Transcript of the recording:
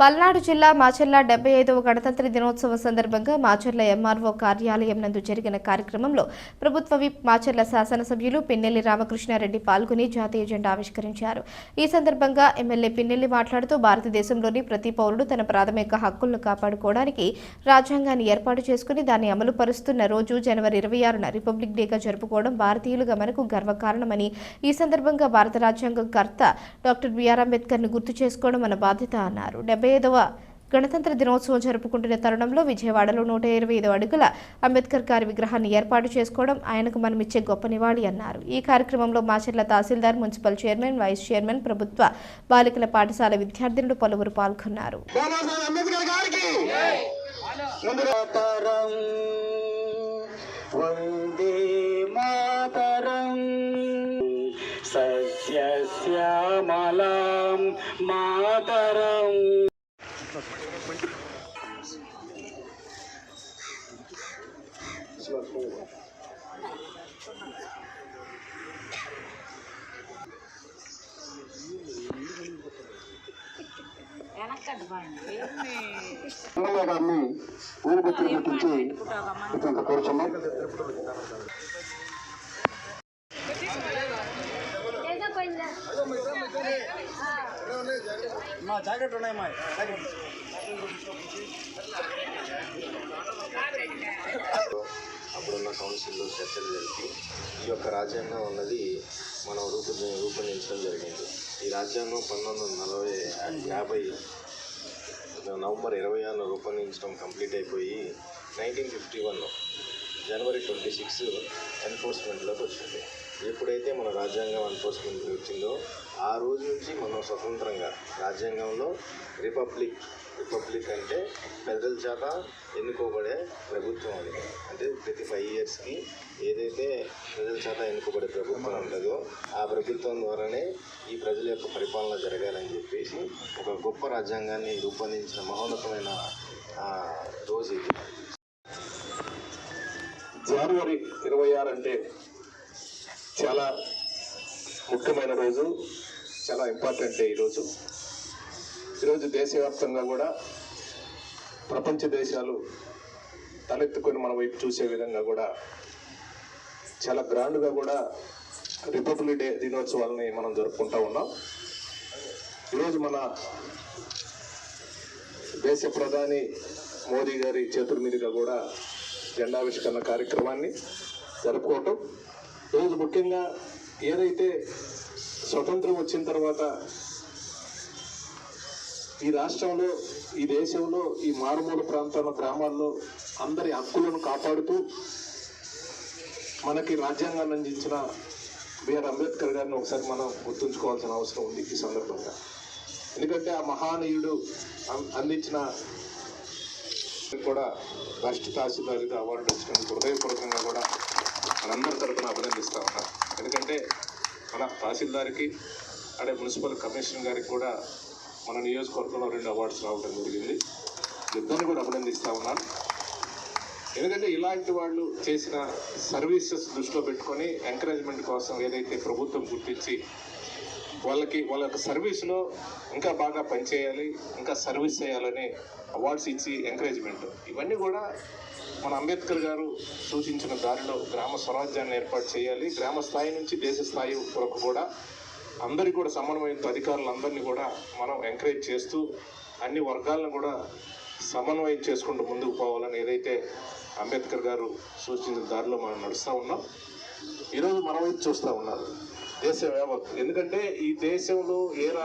పల్నాడు జిల్లా మాచర్ల డెబ్బై ఐదవ గణతంత్ర దినోత్సవం సందర్భంగా మాచర్ల ఎంఆర్ఓ కార్యాలయం నందు జరిగిన కార్యక్రమంలో ప్రభుత్వ విప్ మాచర్ల శాసనసభ్యులు పిన్నెల్లి రామకృష్ణారెడ్డి పాల్గొని జాతీయ జెండా ఆవిష్కరించారు. ఈ సందర్భంగా ఎమ్మెల్యే పిన్నెల్లి మాట్లాడుతూ భారతదేశంలోని ప్రతి పౌరుడు తన ప్రాథమిక హక్కులను కాపాడుకోవడానికి రాజ్యాంగాన్ని ఏర్పాటు చేసుకుని దాన్ని అమలు పరుస్తున్న రోజు జనవరి ఇరవై ఆరున రిపబ్లిక్ డేగా జరుపుకోవడం భారతీయులుగా మనకు గర్వకారణమని ఈ సందర్భంగా భారత రాజ్యాంగ కర్త డాక్టర్ బిఆర్ అంబేద్కర్ను గుర్తు చేసుకోవడం మన బాధ్యత అన్నారు. డెబ్బై ఐదవ గణతంత్ర దినోత్సవం జరుపుకుంటున్న తరుణంలో విజయవాడలో నూట ఇరవై ఐదు అడుగుల అంబేద్కర్ గారి విగ్రహాన్ని ఏర్పాటు చేసుకోవడం ఆయనకు మనం ఇచ్చే గొప్ప నివాళి అన్నారు. ఈ కార్యక్రమంలో మాచర్ల తహసీల్దార్ మున్సిపల్ చైర్మన్ వైస్ చైర్మన్ ప్రభుత్వ బాలికల పాఠశాల విద్యార్థినులు పలువురు పాల్గొన్నారు. సస్యశ్యామలాం మాతరం. ఎమ్మెల్యే గారిని ఊరుబెత్తి పెట్టించి ఇతను కూర్చున్నాం. మా జాకెట్ ఉన్నాయి మా జాకెట్ అప్పుడున్న కౌన్సిల్లో చర్చలు జరిపి ఈ యొక్క రాజ్యాంగం అన్నది మనం రూపొ రూపొందించడం జరిగింది. ఈ రాజ్యాంగం పంతొమ్మిది వందల నలభై యాభై నవంబర్ ఇరవై ఆరున రూపొందించడం కంప్లీట్ అయిపోయి నైన్టీన్ ఫిఫ్టీ వన్ జనవరి ట్వంటీ సిక్స్ ఎన్ఫోర్స్మెంట్లోకి వచ్చింది. ఎప్పుడైతే మన రాజ్యాంగం ఎన్ఫోర్స్మెంట్ వచ్చిందో ఆ రోజు నుంచి మనం స్వతంత్రంగా రాజ్యాంగంలో రిపబ్లిక్ రిపబ్లిక్ అంటే ప్రజల చేత ఎన్నుకోబడే ప్రభుత్వం అది. అంటే ప్రతి ఫైవ్ ఇయర్స్కి ఏదైతే ప్రజల చేత ఎన్నుకోబడే ప్రభుత్వం ఉంటుందో ఆ ప్రభుత్వం ద్వారానే ఈ ప్రజల యొక్క పరిపాలన జరగాలని చెప్పేసి ఒక గొప్ప రాజ్యాంగాన్ని రూపొందించిన మహోన్నతమైన ఆ, రోజు ఇది. జనవరి ఇరవై ఆరు అంటే చాలా ముఖ్యమైన రోజు చాలా ఇంపార్టెంట్ డే ఈరోజు. ఈరోజు దేశవ్యాప్తంగా కూడా ప్రపంచ దేశాలు తలెత్తుకొని మన వైపు చూసే విధంగా కూడా చాలా గ్రాండ్గా కూడా రిపబ్లిక్ డే దినోత్సవాలని మనం జరుపుకుంటా ఉన్నాం. ఈరోజు మన దేశ ప్రధాని మోదీ గారి చేతుల మీదుగా కూడా జెండావిష్కరణ కార్యక్రమాన్ని జరుపుకోవటం. ఈరోజు ముఖ్యంగా ఏదైతే స్వతంత్రం వచ్చిన తర్వాత ఈ రాష్ట్రంలో ఈ దేశంలో ఈ మారుమూల ప్రాంతాల గ్రామాల్లో అందరి హక్కులను కాపాడుతూ మనకి రాజ్యాంగాన్ని అందించిన బిఆర్ అంబేద్కర్ గారిని ఒకసారి మనం గుర్తుంచుకోవాల్సిన అవసరం ఉంది ఈ సందర్భంగా. ఎందుకంటే ఆ మహానీయుడు అందించిన కూడా బెస్ట్ తహసీల్దార్గా అవార్డు వచ్చినందుకు హృదయపూర్వకంగా కూడా మనందరి తరపున అభినందిస్తా ఉన్నా. ఎందుకంటే మన తహసీల్దార్కి అదే మున్సిపల్ కమిషనర్ గారికి కూడా మన నియోజకవర్గంలో రెండు అవార్డ్స్ రావడం జరిగింది. ఇద్దరిని కూడా అభినందిస్తా ఉన్నాను ఎందుకంటే ఇలాంటి వాళ్ళు చేసిన సర్వీసెస్ దృష్టిలో పెట్టుకొని ఎంకరేజ్మెంట్ కోసం ఏదైతే ప్రభుత్వం గుర్తించి వాళ్ళకి వాళ్ళ యొక్క సర్వీస్లో ఇంకా బాగా పనిచేయాలి ఇంకా సర్వీస్ చేయాలని అవార్డ్స్ ఇచ్చి ఎంకరేజ్మెంట్. ఇవన్నీ కూడా మన అంబేద్కర్ గారు సూచించిన దారిలో గ్రామ స్వరాజ్యాన్ని ఏర్పాటు చేయాలి. గ్రామ స్థాయి నుంచి దేశ స్థాయి వరకు కూడా అందరికీ కూడా సమన్వయంతో అధికారులందరినీ కూడా మనం ఎంకరేజ్ చేస్తూ అన్ని వర్గాలను కూడా సమన్వయం చేసుకుంటూ ముందుకు పోవాలని ఏదైతే అంబేద్కర్ గారు సూచించిన దారిలో మనం నడుస్తూ ఉన్నాం. ఈరోజు మనం అయితే చూస్తూ ఉన్నారు? దేశం ఎందుకంటే ఈ దేశంలో ఏ రాష్ట్రం